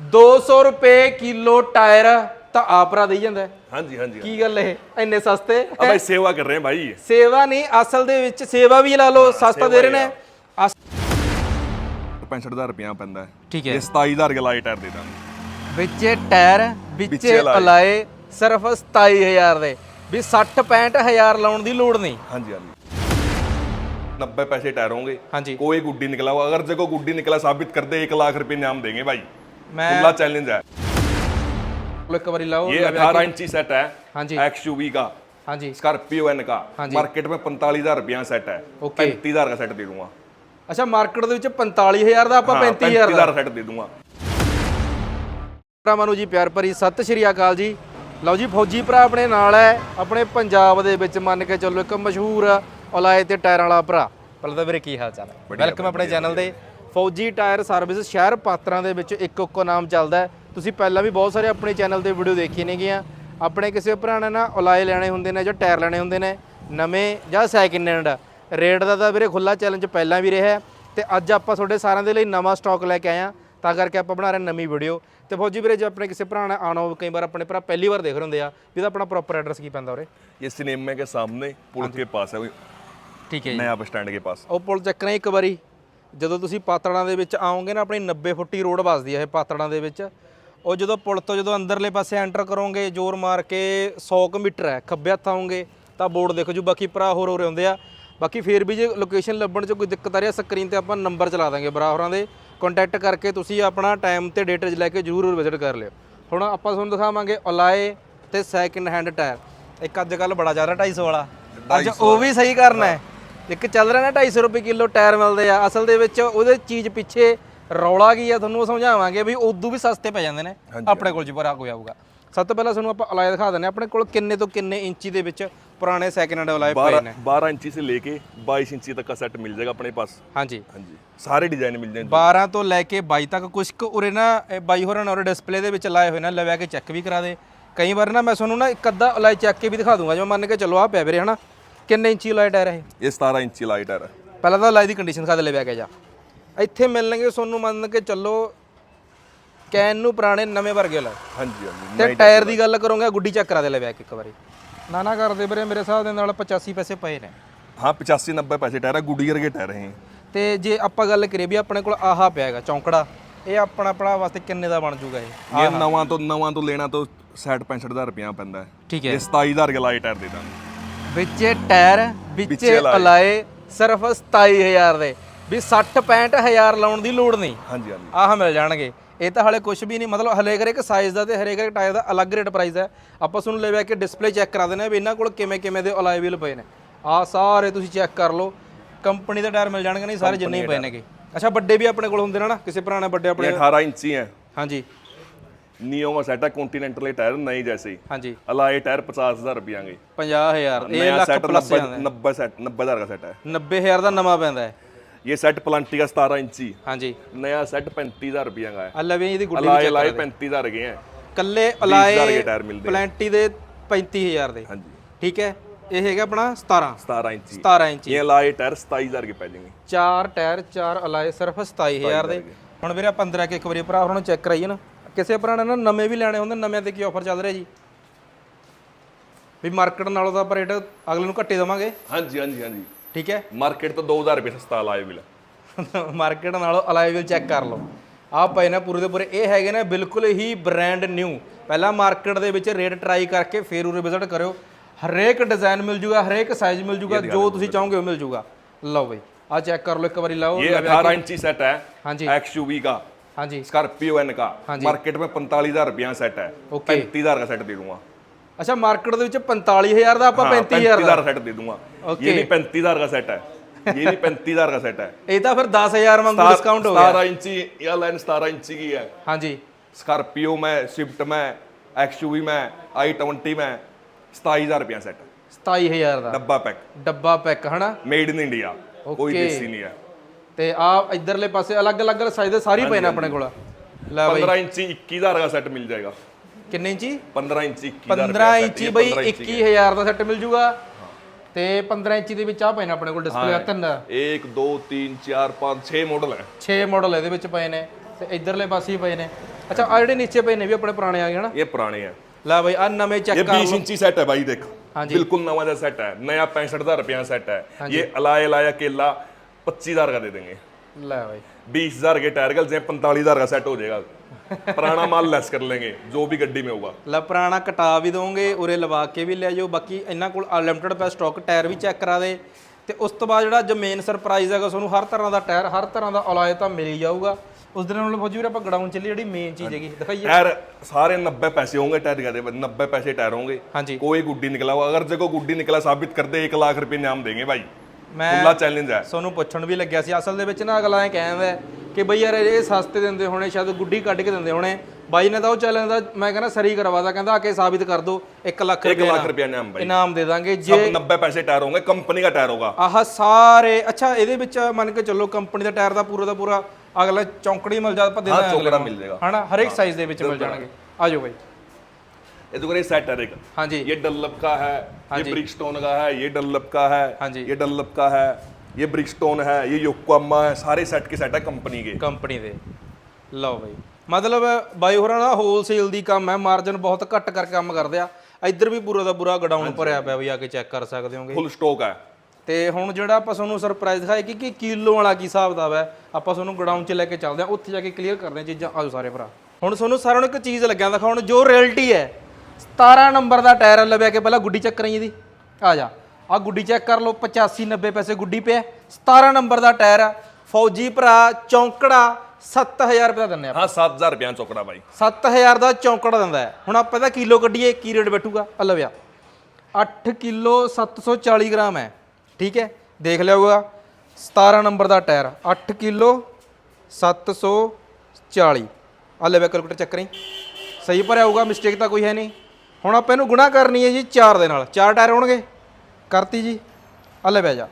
200 ਰੁਪਏ kilo tyre ਤਾਂ ਆਪਰਾ ਦੇਈ ਜਾਂਦਾ ਹੈ। ਹਾਂਜੀ ਹਾਂਜੀ ਕੀ ਗੱਲ ਇਹ ਇੰਨੇ ਸਸਤੇ ਆ ਭਾਈ ਸੇਵਾ ਕਰ ਰਹੇ ਹਾਂ ਭਾਈ ਸੇਵਾ ਨਹੀਂ ਅਸਲ ਦੇ ਵਿੱਚ ਸੇਵਾ ਵੀ ਲਾ ਲਓ ਸਸਤਾ ਦੇ ਰਹੇ ਨੇ ਅਸ- 65000 ਰੁਪਇਆ ਪੈਂਦਾ ਹੈ ਠੀਕ ਹੈ ਇਹ 27000 ਗਲਾਈ ਟਾਇਰ ਦੇ ਦਾਂਗੇ ਵਿੱਚੇ ਟਾਇਰ ਵਿੱਚੇ ਵਿੱਚੇ ਅਲਾਏ। ਅਲਾਏ ਸਿਰਫ 27000 ਦੇ ਵੀ 60 65000 ਲਾਉਣ ਦੀ ਲੋੜ ਨਹੀਂ ਹਾਂਜੀ ਹਾਂਜੀ 90 पैसे टायर होंगे ਹਾਂਜੀ कोई गुड्डी निकला हुआ अगर देखो गुड्डी निकला साबित कर दे एक लाख रुपए इनाम देंगे भाई मैं खुला चैलेंज है ਲਓ ਇੱਕ ਵਾਰੀ ਲਾਓ ये ਲਵੇ- 18 इंची सेट है ਹਾਂਜੀ एक्सयूवी का ਹਾਂਜੀ स्कॉर्पियो एन का हाँ जी। मार्केट में पैंतालीस हजार रुपया सेट है ओके। पैंतीस हजार का सेट दे दूंगा ਅੱਛਾ ਮਾਰਕੀਟ ਦੇ ਵਿੱਚ 45000 ਦਾ ਆਪਾਂ हाँ, 35000 पैंतीस ਦਾ हजार सेट दे दूंगा ਭਰਾਵਾਂ ਨੂੰ ਜੀ ਪਿਆਰ ਭਰੀ ਸਤਿ ਸ਼੍ਰੀ ਅਕਾਲ ਜੀ ਲਓ ਜੀ ਫੌਜੀ ਭਰਾ ਆਪਣੇ ਨਾਲ ਹੈ ਆਪਣੇ ਪੰਜਾਬ ਦੇ ਵਿੱਚ ਮੰਨ ਕੇ ਚੱਲੋ ਇੱਕ ਮਸ਼ਹੂਰ ਅਲਾਏ ਤੇ ਟਾਇਰਾਂ ਵਾਲਾ ਭਰਾ ਪਹਿਲਾਂ ਤਾਂ ਵੀਰੇ ਕੀ ਹਾਲ ਚਾਲ ਹੈ ਵੈਲਕਮ ਆਪਣੇ ਚੈਨਲ ਤੇ ਫੌਜੀ ਟਾਇਰ ਸਰਵਿਸ ਸ਼ਹਿਰ ਪਾਤਰਾਂ ਦੇ ਵਿੱਚ ਇੱਕ ਇੱਕੋ ਨਾਮ ਚੱਲਦਾ ਹੈ ਤੁਸੀਂ ਪਹਿਲਾਂ ਵੀ ਬਹੁਤ ਸਾਰੇ ਆਪਣੇ ਚੈਨਲ ਤੇ ਵੀਡੀਓ ਦੇਖੀ ਨੇਗੀਆਂ ਆਪਣੇ ਕਿਸੇ ਭਰਾ ਨੇ ਨਾ ਅਲਾਏ ਲੈਣੇ ਹੁੰਦੇ ਨੇ ਜਾਂ ਟਾਇਰ ਲੈਣੇ ਹੁੰਦੇ ਨੇ ਨਵੇਂ ਜਾਂ ਸੈਕਿੰਡ ਹੈਂਡ ਰੇਟ ਦਾ ਤਾਂ ਵੀਰੇ ਖੁੱਲਾ ਚੈਲੰਜ ਪਹਿਲਾਂ ਵੀ ਰਿਹਾ ਹੈ ਤੇ ਅੱਜ ਆਪਾਂ ਤੁਹਾਡੇ ਸਾਰਿਆਂ ਦੇ ਲਈ ਨਵਾਂ ਸਟਾਕ ਲੈ ਕੇ ਆਏ ਹਾਂ ਤਾਂ ਕਰਕੇ ਆਪਾਂ ਬਣਾ ਰਹੇ ਨਵੀਂ ਵੀਡੀਓ ਤੇ ਫੌਜੀ ਵੀਰੇ ਜੇ ਆਪਣੇ ਕਿਸੇ ਭਰਾ ਨੇ ਆਣਾ ਹੋਵੇ ਕਈ ਵਾਰ ਆਪਣੇ ਭਰਾ ਪਹਿਲੀ ਵਾਰ ਦੇਖ ਰਹੇ ਹੁੰਦੇ ਆ ਵੀ ਇਹਦਾ ਆਪਣਾ ਪ੍ਰੋਪਰ ਐਡਰੈਸ ਕੀ ਪੈਂਦਾ ਉਰੇ ये सिनेमे के सामने पुल के पास है ਠੀਕ ਹੈ नया बस स्टैंड के पास ਉਹ ਪੁਲ ਚੱਕਣਾ ਇੱਕ ਵਾਰੀ ਜਦੋਂ ਤੁਸੀਂ ਪਾਤੜਾਂ ਦੇ ਵਿੱਚ ਆਓਗੇ ਨਾ ਆਪਣੀ 90 ਫੁੱਟੀ ਰੋਡ ਵੱਸਦੀ ਹੈ ਇਹ ਪਾਤੜਾਂ ਦੇ ਵਿੱਚ ਉਹ ਜਦੋਂ ਪੁਲ ਤੋਂ ਜਦੋਂ ਅੰਦਰਲੇ ਪਾਸੇ ਐਂਟਰ ਕਰੋਗੇ ਜ਼ੋਰ ਮਾਰ ਕੇ 100 ਕੁ ਮੀਟਰ ਹੈ ਖੱਬੇ ਹੱਥ ਆਓਗੇ ਤਾਂ ਬੋਰਡ ਦੇਖੋ ਜੀ ਬਾਕੀ ਭਰਾ ਹੋਰ ਹੋਰੇ ਹੁੰਦੇ ਆ। ਬਾਕੀ ਫੇਰ ਵੀ ਜੇ ਲੋਕੇਸ਼ਨ ਲੱਭਣ 'ਚ ਕੋਈ ਦਿੱਕਤ ਆ ਰਹੀ ਹੈ ਸਕਰੀਨ ਤੇ ਆਪਾਂ ਨੰਬਰ ਚਲਾ ਦਾਂਗੇ ਭਰਾ ਹੋਰਾਂ ਦੇ। ਕੰਟੈਕਟ ਕਰਕੇ ਤੁਸੀਂ ਆਪਣਾ ਟਾਈਮ ਤੇ ਡੇਟ ਲੈ ਕੇ ਜ਼ਰੂਰ ਵਿਜ਼ਿਟ ਕਰ ਲਿਓ। ਹੁਣ ਆਪਾਂ ਤੁਹਾਨੂੰ ਦਿਖਾਵਾਂਗੇ ਅਲਾਏ ਤੇ ਸੈਕਿੰਡ ਹੈਂਡ ਟਾਇਰ ਇੱਕ ਅੱਜ ਕੱਲ ਬੜਾ ਜ਼ਿਆਦਾ 250 ਵਾਲਾ। ਅੱਜ ਉਹ ਵੀ ਸਹੀ ਕਰਨਾ ਹੈ। ਇੱਕ ਚੱਲ ਰਿਹਾ ਨਾ 250 ਰੁਪਏ ਕਿਲੋ ਟਾਇਰ ਮਿਲਦੇ ਆ। ਅਸਲ ਦੇ ਵਿੱਚ ਉਹਦੇ ਚੀਜ਼ ਪਿੱਛੇ ਰੌਲਾ ਕੀ ਆ ਤੁਹਾਨੂੰ ਸਮਝਾਵਾਂਗੇ ਵੀ ਉਦੋਂ ਵੀ ਸਸਤੇ ਪੈ ਜਾਂਦੇ ਨੇ। ਆਪਣੇ ਕੋਲ ਜੀ ਪਰ ਆ ਕੋਈ ਆਊਗਾ। ਸਭ ਤੋਂ ਪਹਿਲਾਂ ਤੁਹਾਨੂੰ ਆਪਾਂ ਅਲਾਈ ਦਿਖਾ ਦਿੰਦੇ ਆਪਣੇ ਕੋਲ ਕਿੰਨੇ ਤੋਂ ਕਿੰਨੇ ਇੰਚੀ ਦੇ ਵਿੱਚ ਪੁਰਾਣੇ ਸੈਕਿੰਡ ਹੈਂਡ ਅਲਾਈ ਪਏ ਨੇ। 12 ਇੰਚੀ ਸੇ ਲੈ ਕੇ 22 ਇੰਚੀ ਤੱਕ ਦਾ ਸੈੱਟ ਮਿਲ ਜਾਏਗਾ ਆਪਣੇ ਪਾਸ। ਹਾਂਜੀ। ਹਾਂਜੀ। ਸਾਰੇ ਡਿਜ਼ਾਈਨ ਮਿਲ ਜਾਣਗੇ। 12 ਤੋਂ ਲੈ ਕੇ 22 ਤੱਕ ਕੁਝ ਕੁ ਉਰੇ ਨਾ ਬਾਈ ਹੋਰਾਂ ਨੇ ਡਿਸਪਲੇ ਦੇ ਵਿੱਚ ਲਾਏ ਹੋਏ ਨੇ ਲਵਾ ਕੇ ਚੈੱਕ ਵੀ ਕਰਾ ਦੇ। ਕਈ ਵਾਰ ਨਾ ਮੈਂ ਤੁਹਾਨੂੰ ਨਾ ਇੱਕ ਅੱਧਾ ਅਲਾਈ ਚੱਕ ਕੇ ਵੀ ਦਿਖਾ ਦੂੰਗਾ ਜਿਵੇਂ ਮੰਨ ਕੇ ਚੱਲੋ ਆ ਪਿਆ ਵੀਰੇ ਹਨਾ? ਕਿੰਨੇ ਇੰਚੀ ਲਾਈਟ ਟਾਇਰ ਹੈ ਇਹ 17 ਇੰਚੀ ਲਾਈਟ ਟਾਇਰ ਪਹਿਲਾਂ ਤਾਂ ਲਾਈ ਦੀ ਕੰਡੀਸ਼ਨ ਖਾਦੇ ਲੈ ਕੇ ਜਾ। ਇੱਥੇ ਮਿਲਣਗੇ ਤੁਹਾਨੂੰ ਮੰਨ ਕੇ ਚੱਲੋ ਕੈਨ ਨੂੰ ਪੁਰਾਣੇ ਨਵੇਂ ਵਰਗੇ ਲਾ ਹਾਂਜੀ ਹਾਂਜੀ ਤੇ ਟਾਇਰ ਦੀ ਗੱਲ ਕਰੋਗੇ ਗੁੱਡੀ ਚੱਕ ਕਰਾ ਦੇ ਲੈ ਬੈਕ ਇੱਕ ਵਾਰੀ। ਨਾ ਨਾ ਕਰਦੇ ਵੀਰੇ ਮੇਰੇ ਹਿਸਾਬ ਦੇ ਨਾਲ 85 ਪੈਸੇ ਪਏ ਨੇ। ਹਾਂ 85 90 ਪੈਸੇ ਟਾਇਰ ਆ ਗੁੱਡੀ ਵਰਗੇ ਟਾਇਰ ਹੈ ਤੇ ਜੇ ਆਪਾਂ ਗੱਲ ਕਰੀਏ ਵੀ ਆਪਣੇ ਕੋਲ ਆਹਾ ਪਿਆ ਚੌਂਕੜਾ ਇਹ ਆਪਣਾ ਆਪਣਾ ਵਾਸਤੇ ਕਿੰਨੇ ਦਾ ਬਣ ਜੂਗਾ ਇਹ? ਇਹ ਨਵਾਂ ਤੋਂ ਨਵਾਂ ਤੋਂ ਲੈਣਾ ਤੋਂ 60 65 ਰੁਪਿਆ ਪੈਂਦਾ। ਠੀਕ ਹੈ। ਇਹ 27000 ਰੁਪਏ ਲਾਈਟ ਟਾਇਰ ਦੇ ਦਾਂਗੇ ਵਿੱਚੇ ਟਾਇਰ ਵਿੱਚੇ ਵਿੱਚੇ ਅਲਾਏ। ਅਲਾਏ ਸਿਰਫ 27000 ਦੇ। ਵੀ 60 65000 ਲਾਉਣ ਦੀ ਲੋੜ ਨਹੀਂ। ਹਾਂਜੀ ਹਾਂਜੀ। ਆਹ ਮਿਲ ਜਾਣਗੇ। ਇਹ ਤਾਂ ਹਲੇ ਕੁਝ ਵੀ ਨਹੀਂ ਮਤਲਬ ਹਲੇ ਹਰੇਕ ਸਾਈਜ਼ ਦਾ ਤੇ ਹਰੇਕ ਹਰੇਕ ਟਾਇਰ ਦਾ ਅਲੱਗ ਰੇਟ ਪ੍ਰਾਈਸ ਹੈ। ਆਪਾਂ ਤੁਹਾਨੂੰ ਲੈ ਬੈ ਕੇ ਡਿਸਪਲੇ ਚੈੱਕ ਕਰਾ ਦਿੰਦੇ ਆ ਵੀ ਇਹਨਾਂ ਕੋਲ ਕਿਵੇਂ ਕਿਵੇਂ ਦੇ ਅਲਾਈ ਵੀਲ ਪਏ ਨੇ। ਆਹ ਸਾਰੇ ਤੁਸੀਂ ਚੈੱਕ ਕਰ ਲਓ। ਕੰਪਨੀ ਦੇ ਟਾਇਰ ਮਿਲ ਜਾਣਗੇ ਨਹੀਂ ਸਾਰੇ ਜਿੰਨੇ ਹੀ ਪਏ ਨੇਗੇ। ਅੱਛਾ ਵੱਡੇ ਵੀ ਆਪਣੇ ਕੋਲ ਹੁੰਦੇ ਨੇ ਨਾ ਕਿਸੇ ਪੁਰਾਣੇ ਵੱਡੇ ਆਪਣੇ ਇਹ 18 ਇੰਚੀ ਹੈ। ਹਾਂਜੀ। नियो का सेट है कॉन्टिनेंटल टायर नई जैसे ही ਹਾਂਜੀ अलाय टायर पचास हजार रुपया के 50000 ਇਹ नया ਲੱਖ सेट ਪਲੱਸ नब्बे नब्बे सेट नब्बे हजार का सेट है 90000 ਦਾ ਨਵਾਂ ਪੈਂਦਾ ਹੈ ये सेट प्लांटी का सतारह इंची ਹਾਂਜੀ नया सेट पैंतीस हजार रुपया का है ਆ ਲਵੇ ਇਹਦੀ ਗੁੱਡੀ अलाय अलाय पैंतीस हजार के हैं ਕੱਲੇ 20000 ਅਲਾਏ के टायर मिलते हैं ਪਲੈਂਟੀ ਦੇ 35000 ਦੇ हाँ जी ਠੀਕ ਹੈ ਇਹ ਹੈਗਾ ਆਪਣਾ 17 सतारह इंची 17 ਇੰਚੀ ये अलाय टायर सताईस हजार के पै जाएंगे ਚਾਰ ਟਾਇਰ ਚਾਰ ਅਲਾਏ ਸਿਰਫ 27000 ਦੇ ਹੁਣ ਵੀਰੇ ਆਪਾਂ ਅੰਦਰ ਆ ਕੇ ਇੱਕ ਵਾਰੀ ਭਰਾ ਉਹਨਾਂ ਨੂੰ ਚੈੱਕ ਕਰਾਈਏ ਨਾ ਕਿਸੇ ਪੁਰਾਣੇ ਨਾਲ ਨਵੇਂ ਵੀ ਲੈਣੇ ਹੁੰਦੇ ਨਵੇਂ ਤੇ ਕੀ ਆਫਰ ਚੱਲ ਰਿਹਾ ਜੀ? ਵੀ ਮਾਰਕੀਟ ਨਾਲੋਂ ਤਾਂ ਆਪਾਂ ਅਗਲੇ ਨੂੰ ਘੱਟੇ ਦੇਵਾਂਗੇ। ਹਾਂਜੀ ਹਾਂਜੀ ਹਾਂਜੀ। ਠੀਕ ਹੈ? ਮਾਰਕੀਟ ਤੋਂ 2000 ਰੁਪਏ ਸਸਤਾ ਅਲਾਈ ਬਿਲ ਮਾਰਕੀਟ ਨਾਲੋਂ ਅਲਾਈ ਬਿਲ ਚੈੱਕ ਕਰ ਲਓ। ਆਹ ਪਏ ਨੇ ਪੂਰੇ ਦੇ ਪੂਰੇ ਇਹ ਹੈਗੇ ਨੇ ਬਿਲਕੁਲ ਹੀ ਬ੍ਰਾਂਡ ਨਿਊ ਪਹਿਲਾਂ ਮਾਰਕੀਟ ਦੇ ਵਿੱਚ ਰੇਟ ਟਰਾਈ ਕਰਕੇ ਫੇਰ ਉਰੇ ਵਿਜ਼ਿਟ ਕਰਿਓ। ਹਰੇਕ ਡਿਜ਼ਾਈਨ ਮਿਲ ਜੂਗਾ ਹਰੇਕ ਸਾਈਜ਼ ਮਿਲ ਜੂਗਾ ਜੋ ਤੁਸੀਂ ਚਾਹੋਗੇ ਉਹ ਮਿਲ ਜੂਗਾ। ਲਓ ਬਈ ਆ ਚੈੱਕ ਕਰ ਲਓ ਇੱਕ ਵਾਰੀ ਲਾਓ। ਇਹ 18 ਇੰਚੀ ਸੈਟ ਹੈ। ਹਾਂਜੀ। ਐਕਸਯੂਵੀ ਦਾ। ਹਾਂਜੀ स्कॉर्पियो एन का हाँ जी। मार्केट में पैंतालीस हजार रुपया सेट है ओके। पैंतीस हजार का सेट दे दूंगा ਅੱਛਾ ਮਾਰਕੀਟ ਦੇ ਵਿੱਚ 45000 ਦਾ ਆਪਾਂ 35000 पैंतीस ਦਾ हजार सेट दे दूंगा ओके। ये भी पैंतीस हजार का सेट है ये भी पैंतीस हजार का सेट है ਇਹ ਤਾਂ ਫਿਰ 10000 ਵਾਂਗੂ ਡਿਸਕਾਊਂਟ ਹੋ ਗਿਆ सतारह इंची या लाइन सतारह इंची की है ਹਾਂਜੀ स्कॉर्पियो में स्विफ्ट में एक्सयूवी में आई ट्वेंटी में सताईस हजार रुपया सेट 27000 ਦਾ डब्बा पैक ਡੱਬਾ पैक ਹਨਾ मेड इन इंडिया कोई ओके। देसी नहीं है ਤੇ ਆ ਇਧਰਲੇ ਪਾਸੇ ਅਲੱਗ-ਅਲੱਗ ਸਾਈਜ਼ ਦੇ ਸਾਰੇ ਪਏ ਆਪਣੇ ਕੋਲ। ਲੈ 15 ਇੰਚੀ 21 ਦਾ ਸੈੱਟ ਮਿਲ ਜਾਏਗਾ। ਕਿੰਨੇ ਇੰਚੀ? 15 ਇੰਚੀ 21 ਦਾ 15 ਇੰਚੀ ਬਈ 21000 ਦਾ ਸੈੱਟ ਮਿਲ ਜੂਗਾ। ਤੇ 15 ਇੰਚੀ ਦੇ ਵਿੱਚ ਆ ਪਏ ਆਪਣੇ ਕੋਲ ਡਿਸਪਲੇ ਆ ਤਿੰਨ। 1 2 3 4 5 6 ਮਾਡਲ ਹੈ। 6 ਮਾਡਲ ਇਹਦੇ ਵਿੱਚ ਪਏ ਨੇ ਤੇ ਇਧਰਲੇ ਪਾਸੇ ਪਏ ਨੇ। ਅੱਛਾ ਆ ਜਿਹੜੇ ਨੀਚੇ ਪਏ ਨੇ ਵੀ ਆਪਣੇ ਪੁਰਾਣੇ ਆ ਗਏ ਹਨਾ? ਇਹ ਪੁਰਾਣੇ ਆ। ਲੈ ਬਈ ਆ ਨਵੇਂ ਚੈੱਕ ਇਹ 20 ਇੰਚੀ ਸੈੱਟ ਹੈ ਬਾਈ ਦੇਖ। ਬਿਲਕੁਲ ਨਵਾਂ ਦਾ ਸੈੱਟ ਹੈ। ਨਇਆ 65 ਰੁਪਿਆ ਸੈੱਟ ਹੈ। ਇਹ ਅਲਾਏ ਲਾਇਆ ਕੇਲਾ 25000 का दे देंगे ਲੈ ਬਾਈ। बीस हजार के टायर गल जाए पैंतालीस हजार का सेट हो जाएगा पुराना माल लेस कर लेंगे जो भी गड्डी ਲੈ ਪੁਰਾਣਾ ਕਟਾ ਵੀ ਦੋਗੇ ਉਰੇ ਲਵਾ ਕੇ ਵੀ ਲੈ ਜਾਓ ਬਾਕੀ ਇਹਨਾਂ ਕੋਲ ਅਨਲਿਮਿਟਡ ਪੈ ਸਟਾਕ ਟਾਇਰ ਵੀ ਚੈੱਕ ਕਰਾ ਦੇ। ਤੇ ਉਸ ਤੋਂ ਬਾਅਦ ਜਿਹੜਾ ਜੋ ਸਰਪ੍ਰਾਈਜ਼ ਹੈਗਾ ਤੁਹਾਨੂੰ ਹਰ ਤਰ੍ਹਾਂ ਦਾ ਟਾਇਰ ਹਰ ਤਰ੍ਹਾਂ ਦਾ ਅਲਾਇ ਤਾਂ ਮਿਲ ਜਾਊਗਾ। ਉਸ ਦਿਨ ਨਾਲ ਫੌਜੀ ਵੀਰ ਆਪਾਂ ਗਡਾਊਨ ਚੱਲੀ ਜਿਹੜੀ ਮੇਨ ਚੀਜ਼ ਹੈਗੀ ਦਿਖਾਈਏ। टायर सारे नब्बे पैसे होंगे टायर का दे- नब्बे पैसे टायर होंगे ਹਾਂਜੀ। कोई गुड्डी निकला हुआ अगर देखो गुड्डी निकला साबित कर दे एक लाख रुपए ਮੈਂ ਖੁੱਲਾ ਚੈਲੰਜ ਹੈ। ਸਾਨੂੰ ਪੁੱਛਣ ਵੀ ਲੱਗਿਆ ਸੀ ਅਸਲ ਦੇ ਵਿੱਚ ਨਾ ਅਗਲਾ ਐ ਕਹਿੰਦਾ ਕਿ ਬਈ ਯਾਰ ਇਹ ਸਸਤੇ ਦਿੰਦੇ ਹੋਣੇ ਸ਼ਾਇਦ ਗੁੱਡੀ ਕੱਢ ਕੇ ਦਿੰਦੇ ਹੋਣੇ। ਬਾਈ ਨੇ ਤਾਂ ਉਹ ਚੈਲੰਜ ਦਾ ਮੈਂ ਕਹਿੰਦਾ ਸਰੀ ਕਰਵਾਦਾ ਕਹਿੰਦਾ ਆ ਕੇ ਸਾਬਿਤ ਕਰ ਦਿਓ 1 ਲੱਖ ਰੁਪਏ 1 ਲੱਖ ਰੁਪਏ ਨਾਮ ਬਾਈ। ਇਨਾਮ ਦੇ ਦਾਂਗੇ ਜੇ 90 ਪੈਸੇ ਟਾਇਰ ਹੋਣਗੇ ਕੰਪਨੀ ਦਾ ਟਾਇਰ ਹੋਗਾ ਆਹ ਸਾਰੇ ਅੱਛਾ ਇਹਦੇ ਵਿੱਚ ਮੰਨ ਕੇ ਚੱਲੋ ਕੰਪਨੀ ਦਾ ਟਾਇਰ ਦਾ ਪੂਰਾ ਦਾ ਪੂਰਾ ਅਗਲਾ ਚੌਂਕੜੀ ਮਿਲ ਜਾ ਆਪਾਂ ਦੇ ਦਾਂਗੇ ਹਾਂ ਹਰ ਇੱਕ ਸਾਈਜ਼ ਦੇ ਵਿੱਚ ਮਿਲ ਜਾਣਗੇ। ਆਜੋ ਬਾਈ। ये देखो ये सेट है एक ਹਾਂਜੀ ये डल्लप का है ये ब्रिकस्टोन का है ये डल्लप का है हाँ जी। ये डल्लप का है ये ब्रिकस्टोन है ये योकोहामा है सारे सेट के सेट है कंपनी के ਕੰਪਨੀ ਦੇ ਲਓ ਬਾਈ ਮਤਲਬ ਬਾਈ ਹੋਰਾਂ ਦਾ ਹੋਲਸੇਲ ਦੀ ਕੰਮ ਹੈ ਮਾਰਜਨ ਬਹੁਤ ਘੱਟ ਕਰਕੇ ਕੰਮ ਕਰਦੇ ਆ ਇੱਧਰ ਵੀ ਪੂਰਾ ਦਾ ਪੂਰਾ ਗਡਾਊਨ ਭਰਿਆ ਪਿਆ ਵੀ ਆ ਕੇ ਚੈੱਕ ਕਰ ਸਕਦੇ ਹੋਗੇ फुल स्टॉक है ਤੇ ਹੁਣ ਜਿਹੜਾ ਆਪਾਂ ਤੁਹਾਨੂੰ ਸਰਪ੍ਰਾਈਜ਼ ਦਿਖਾਇਆ ਕਿ ਕਿ ਕਿਲੋ ਵਾਲਾ ਕੀ ਹਿਸਾਬ ਦਾ ਹੈ ਆਪਾਂ ਤੁਹਾਨੂੰ ਗਡਾਊਨ 'ਚ ਲੈ ਕੇ ਚੱਲਦੇ ਆ ਉੱਥੇ ਜਾ ਕੇ ਕਲੀਅਰ ਕਰਦੇ ਆ ਚੀਜ਼ਾਂ ਆਜੋ ਸਾਰੇ ਭਰਾ ਹੁਣ ਤੁਹਾਨੂੰ ਸਾਰਿਆਂ ਨੂੰ ਇੱਕ ਚੀਜ਼ ਲੱਗਿਆ ਦਿਖਾਉਣ ਜੋ ਰਿਐਲਿਟੀ ਹੈ 17 ਨੰਬਰ ਦਾ ਟਾਇਰ ਲਵਿਆ ਕੇ ਪਹਿਲਾਂ ਗੁੱਡੀ ਚੈੱਕ ਜੀ ਦੀ ਆ ਜਾ। ਆ ਗੁੱਡੀ ਚੈੱਕ ਕਰ ਲਓ 85 90 ਪੈਸੇ ਗੁੱਡੀ ਪਿਆ। 17 ਨੰਬਰ ਦਾ ਟਾਇਰ ਆ ਫੌਜੀ ਭਰਾ ਚੌਂਕੜਾ 7000 ਰੁਪਏ ਦਾ ਦਿੰਦੇ ਆ। ਹਾਂ 7000 ਰੁਪਏ ਚੌਂਕੜਾ ਬਾਈ। 7000 ਦਾ ਚੌਂਕੜਾ ਦਿੰਦਾ ਹੈ। ਹੁਣ ਆਪਾਂ ਇਹਦਾ ਕਿਲੋ ਕੱਢੀਏ ਕੀ ਰੇਟ ਬੈਠੂਗਾ? ਆ। ਲਵਿਆ 8 ਕਿਲੋ 740 ਗ੍ਰਾਮ ਹੈ। ਠੀਕ ਹੈ? ਦੇਖ ਲਿਆਊਗਾ 17 ਨੰਬਰ ਦਾ ਟਾਇਰ 8 ਕਿਲੋ 740 ਆ ਲਵੇ ਕੈਲਕੂਲੇਟਰ ਚੱਕ ਰਹੀ ਸਹੀ ਭਰਿਆ ਹੋਊਗਾ ਮਿਸਟੇਕ ਤਾਂ ਕੋਈ ਹੈ ਨਹੀਂ। ਹੁਣ ਆਪਾਂ ਇਹਨੂੰ ਗੁਣਾ ਕਰਨੀ ਹੈ ਜੀ 4 ਦੇ ਨਾਲ। 4 ਟਾਇਰ ਹੋਣਗੇ। ਕਰਤੀ ਜੀ। ਹਲੇ ਬਹਿ ਜਾ।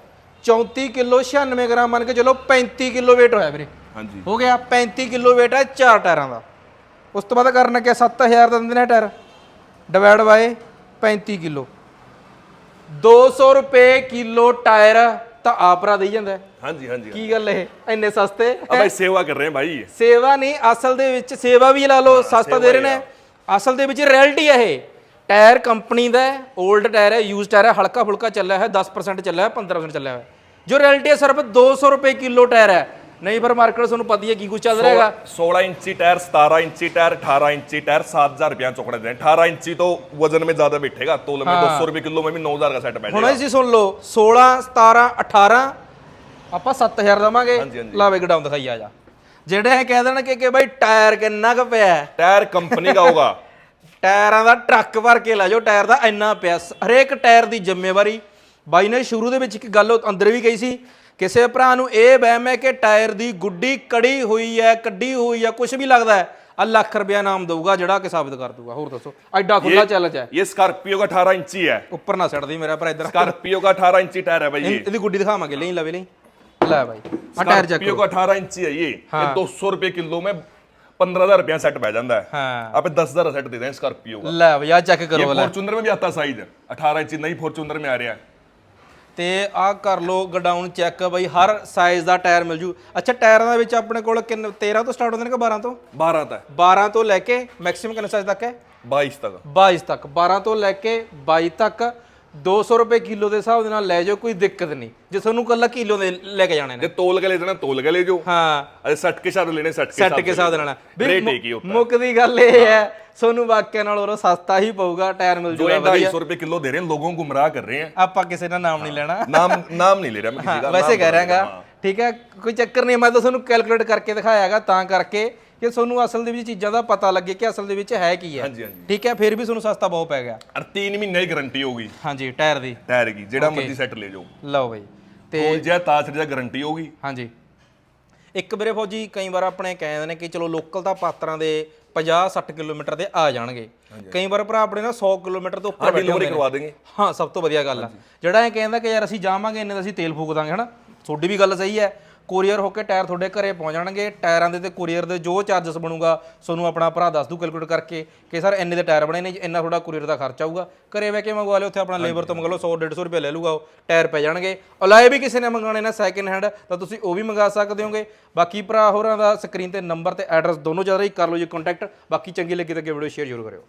34 ਕਿਲੋ 96 ਗ੍ਰਾਮ ਮੰਨ ਕੇ ਚਲੋ 35 ਕਿਲੋ weight ਹੋਇਆ ਵੀਰੇ। ਹਾਂਜੀ। ਹੋ ਗਿਆ 35 ਕਿਲੋ weight ਹੈ 4 ਟਾਇਰਾਂ ਦਾ। ਉਸ ਤੋਂ ਬਾਅਦ ਕਰਨਾ ਕਿ 7000 ਦਾ ਦਿੰਦੇ ਨੇ ਟਾਇਰ। Divide bye 35 kilo. 200 ਰੁਪਏ ਕਿਲੋ ਟਾਇਰ ਤਾਂ ਆਪਰਾ ਦੇਈ ਜਾਂਦਾ ਹਾਂਜੀ ਹਾਂਜੀ ਕੀ ਗੱਲ ਇਹ? ਇੰਨੇ ਸਸਤੇ? ਆ ਬਾਈ ਸੇਵਾ ਕਰ ਰਹੇ ਆ ਭਾਈ ਸੇਵਾ ਨਹੀਂ ਅਸਲ ਦੇ ਵਿੱਚ ਸੇਵਾ ਵੀ ਲਾ ਲਓ ਸਸਤਾ ਦੇ ਰਹੇ ਨੇ। ਅਸਲ ਦੇ ਵਿੱਚ ਰਿਐਲਿਟੀ ਹੈ ਇਹ। ਟਾਇਰ ਕੰਪਨੀ ਦਾ ਹੈ 올ਡ ਟਾਇਰ ਹੈ ਯੂਜ਼ਡ ਟਾਇਰ ਹੈ ਹਲਕਾ ਫੁਲਕਾ ਚੱਲਿਆ ਹੈ 10% ਚੱਲਿਆ ਹੈ 15% ਚੱਲਿਆ ਹੈ ਜੋ ਰਿਐਲਿਟੀ ਹੈ ਸਿਰਫ 200 ਰੁਪਏ ਕਿਲੋ ਟਾਇਰ ਹੈ। ਨਹੀਂ ਪਰ ਮਾਰਕੀਟ ਤੁਹਾਨੂੰ ਪਤਾ ਹੀ ਹੈ ਕੀ ਕੁਝ ਚੱਲ ਰਿਹਾ ਹੈਗਾ। 16 ਇੰਚੀ ਟਾਇਰ 17 ਇੰਚੀ ਟਾਇਰ 18 ਇੰਚੀ ਟਾਇਰ 7000 ਰੁਪਏ ਚੋਕੜੇ ਦੇ 18 ਇੰਚੀ ਤੋਂ ਵਜ਼ਨ ਮੇ ਜ਼ਿਆਦਾ ਬੈਠੇਗਾ ਤੋਲੇ ਮੇ 200 ਰੁਪਏ ਕਿਲੋ ਮੇ ਵੀ 9000 ਦਾ ਸੈੱਟ ਬੈਠੇਗਾ ਹੁਣ ਜੀ ਸੁਣ ਲਓ 16 17 18 ਆਪਾਂ 7000 ਲਵਾਂਗੇ। ਲਾਵੇ ਗਡਾਊਨ ਦਿਖਾਈ ਆ ਜਾ। ਜਿਹੜੇ ਇਹ ਕਹਿ ਦੇਣ ਕਿ ਕਿ ਭਾਈ ਟਾਇਰ ਕਿੰਨਾ ਕੁ ਪਿਆ ਟਾਇਰ ਕੰਪਨੀ ਦਾ ਹੋਗਾ ਟਾਇਰਾਂ ਦਾ ਟਰੱਕ ਭਰ ਕੇ ਲੈ ਜਾਓ ਟਾਇਰ ਦਾ ਇੰਨਾ ਪਿਆ। ਹਰੇਕ ਟਾਇਰ ਦੀ ਜ਼ਿੰਮੇਵਾਰੀ। ਬਾਈ ਨੇ ਸ਼ੁਰੂ ਦੇ ਵਿੱਚ ਇੱਕ ਗੱਲ ਅੰਦਰ ਵੀ ਕਹੀ ਸੀ ਕਿਸੇ ਭਰਾ ਨੂੰ ਇਹ ਵਹਿਮ ਹੈ ਕਿ ਟਾਇਰ ਦੀ ਗੁੱਡੀ ਕੜੀ ਹੋਈ ਹੈ ਕੱਢੀ ਹੋਈ ਹੈ ਕੁਝ ਵੀ ਲੱਗਦਾ ਹੈ ਆ ਲੱਖ ਰੁਪਿਆ ਨਾਮ ਦਊਗਾ ਜਿਹੜਾ ਕਿ ਸਾਬਤ ਕਰ ਦੂਗਾ ਹੋਰ ਦੱਸੋ ਐਡਾ ਖੁੱਲਾ ਚੈਲੰਜ ਹੈ। ਇਹ ਸਕਾਰਪੀਓ ਦਾ 18 ਇੰਚੀ ਹੈ। ਉੱਪਰ ਨਾ ਛੱਡ ਮੇਰਾ ਭਰਾ ਇਧਰ। ਸਕਾਰਪੀਓ ਦਾ 18 ਇੰਚੀ ਟਾਇਰ ਹੈ ਬਾਈ ਇਹ। ਇਹਦੀ ਗੁੱਡੀ ਦਿਖਾਵਾਂਗੇ ਲਈ ਲਵੇ ਲਈ। ਲੈ ਬਾਈ ਆ ਟਾਇਰ ਚੈੱਕ ਸਕਾਰਪੀਓ ਦਾ 18 ਇੰਚੀ ਹੈ ਇਹ। 200 ਰੁਪਏ ਕਿਲੋ ਮੈਂ 15000 ਰੁਪਿਆ ਸੈੱਟ ਪੈ ਜਾਂਦਾ ਹੈ। ਹਾਂ। ਆਪੇ 10000 ਸੈੱਟ ਦੇ ਦੇ ਸਕਾਰਪੀਓ ਦਾ। ਲੈ ਭਈਆ ਚੈੱਕ ਕਰੋ ਲੈ ਫੋਰਚੂਨਰ में भी आता साइज 18 इंच नहीं फॉर्च्यूनर में आ रहा ਤੇ ਆਹ ਕਰ ਲੋ ਗਡਾਊਨ ਚੈੱਕ ਬਈ ਹਰ ਸਾਈਜ਼ ਦਾ ਟਾਇਰ ਮਿਲ ਜੂ। ਅੱਛਾ ਟਾਇਰਾਂ ਦੇ ਵਿੱਚ ਆਪਣੇ ਕੋਲ ਕਿੰਨੇ 13 ਤੋਂ ਸਟਾਰਟ ਹੁੰਦੇ ਨੇ ਕਿ 12 ਤੋਂ? 12 ਤੱਕ 12 ਤੋਂ ਲੈ ਕੇ ਮੈਕਸਿਮਮ ਕਿੰਨੇ ਸਾਈਜ਼ ਤੱਕ ਹੈ? 22 ਤੱਕ। 22 ਤੱਕ। 12 ਤੋਂ ਲੈ ਕੇ 22 ਤੱਕ 200 ਰੁਪਏ ਕਿਲੋ ਦੇ ਹਿਸਾਬ ਦੇ ਨਾਲ ਲੈ ਜਾਓ ਕੋਈ ਦਿੱਕਤ ਨਹੀਂ ਜੇ ਤੁਹਾਨੂੰ ਕੱਲਾ ਕਿਲੋ ਦੇ ਲੈ ਕੇ ਜਾਣੇ ਨੇ जे तोल के ले जाना तोल के ले जो ਹਾਂ अरे सेट के साथ लेने सेट के ਸੈੱਟ ਕੇ ਹਿਸਾਬ ਦੇ ਨਾਲ रेट एक ही होता है ਮੁੱਕ ਦੀ ਗੱਲ ਇਹ ਹੈ ਤੁਹਾਨੂੰ ਵਾਕਿਆ ਨਾਲ ਉਹ ਸਸਤਾ ਹੀ ਪਊਗਾ ਟਾਇਰ ਮਿਲ जो ਜੂਗਾ ये ढाई सौ रुपए किलो दे रहे हैं लोगों को गुमराह कर रहे हैं ਆਪਾਂ ਕਿਸੇ ਦਾ ਨਾਮ ਨਹੀਂ ਲੈਣਾ नाम नाम नहीं ले रहा मैं किसी का ਵੈਸੇ नाम ਕਹਿ बता ਰਿਹਾਗਾ रहा हूं। ਠੀਕ ਹੈ ਕੋਈ ਚੱਕਰ ਨਹੀਂ ਮੈਂ ਤਾਂ ਤੁਹਾਨੂੰ ਕੈਲਕੂਲੇਟ ਕਰਕੇ ਦਿਖਾਇਆਗਾ ਤਾਂ ਕਰਕੇ ਕਿ ਤੁਹਾਨੂੰ ਅਸਲ ਦੇ ਵਿੱਚ ਚੀਜ਼ਾਂ ਦਾ ਪਤਾ ਲੱਗੇ ਕਿ ਅਸਲ ਦੇ ਵਿੱਚ ਹੈ ਕੀ ਹੈ। ਠੀਕ ਹੈ ਫਿਰ ਵੀ ਤੁਹਾਨੂੰ ਸਸਤਾ ਬਹੁਤ ਪੈ ਗਿਆ। ਅਰ 3 ਮਹੀਨੇ ਦੀ ਗਾਰੰਟੀ ਹੋਗੀ ਹਾਂਜੀ ਟਾਇਰ ਦੀ। ਟਾਇਰ ਦੀ ਜਿਹੜਾ ਮਰਜ਼ੀ ਸੈੱਟ ਲੈ ਜਾਓ। ਲਓ ਬਈ। ਤੇ ਕੋਲ ਜਿਆ ਤਾਸਰ ਦਾ ਗਾਰੰਟੀ ਹੋਗੀ ਹਾਂਜੀ। ਇੱਕ ਵੀਰੇ ਫੌਜੀ ਕਈ ਵਾਰ ਆਪਣੇ ਕਹਿੰਦੇ ਨੇ ਕਿ ਚਲੋ ਲੋਕਲ ਤਾਂ ਪਾਤਰਾਂ ਦੇ 50 60 ਕਿਲੋਮੀਟਰ ਦੇ ਆ ਜਾਣਗੇ। ਕਈ ਵਾਰ ਭਰਾ ਆਪਣੇ ਨਾ 100 ਕਿਲੋਮੀਟਰ ਤੋਂ ਉੱਪਰ ਬੈਠੇ ਕਰਵਾ ਦੇਗੇ ਹਾਂ ਸਭ ਤੋਂ ਵਧੀਆ ਗੱਲ ਆ। ਜਿਹੜਾ ਇਹ ਕਹਿੰਦਾ ਕਿ ਯਾਰ ਅਸੀਂ ਜਾਵਾਂਗੇ ਇੰਨੇ ਦਾ ਅਸੀਂ ਤੇਲ ਫੂਕ ਦਾਂਗੇ ਹਨਾ? ਤੁਹਾਡੀ ਵੀ ਗੱਲ ਸਹੀ ਹੈ। ਕੋਰੀਅਰ ਹੋ ਕੇ ਟਾਇਰ ਤੁਹਾਡੇ ਘਰੇ ਪਹੁੰਚ ਜਾਣਗੇ। ਟਾਇਰਾਂ ਦੇ ਤੇ ਕੋਰੀਅਰ ਦੇ ਜੋ ਚਾਰजेस ਬਣੂਗਾ ਤੁਹਾਨੂੰ ਆਪਣਾ ਭਰਾ ਦੱਸ ਦੂ ਕੈਲਕੂਲੇਟ ਕਰਕੇ ਕਿ ਸਰ ਇੰਨੇ ਦੇ ਟਾਇਰ ਬਣੇ ਨੇ ਜੀ, ਇੰਨਾ ਤੁਹਾਡਾ ਕੋਰੀਅਰ ਦਾ ਖਰਚਾ ਆਊਗਾ। ਘਰੇ ਬਹਿ ਕੇ ਮੰਗਵਾ ਲਿਓ ਉੱਥੇ ਆਪਣਾ ਲੇਬਰ ਤੋਂ ਮੰਗਾ ਲਓ 100 150 ਰੁਪਏ ਲੈ ਲੂਗਾ ਉਹ ਟਾਇਰ ਪੈ ਜਾਣਗੇ। ਅਲਾਏ ਵੀ ਕਿਸੇ ਨੇ ਮੰਗਾਣੇ ਨਾ ਸੈਕਿੰਡ ਹੈਂਡ ਤਾਂ ਤੁਸੀਂ ਉਹ ਵੀ ਮੰਗਾ ਸਕਦੇ ਹੋਗੇ। ਬਾਕੀ ਭਰਾ ਹੋਰਾਂ ਦਾ ਸਕਰੀਨ ਤੇ ਨੰਬਰ ਤੇ ਐਡਰੈਸ ਦੋਨੋਂ ਜ਼ਿਆਦਾ ਹੀ ਕਰ ਲਓ ਜੀ ਕੰਟੈਕਟ ਬਾਕੀ ਚੰਗੀ ਲੱਗੀ ਤਾਂ ਅੱਗੇ ਵੀਡੀਓ ਸ਼ੇਅਰ ਜ਼ਰੂਰ ਕਰਿਓ।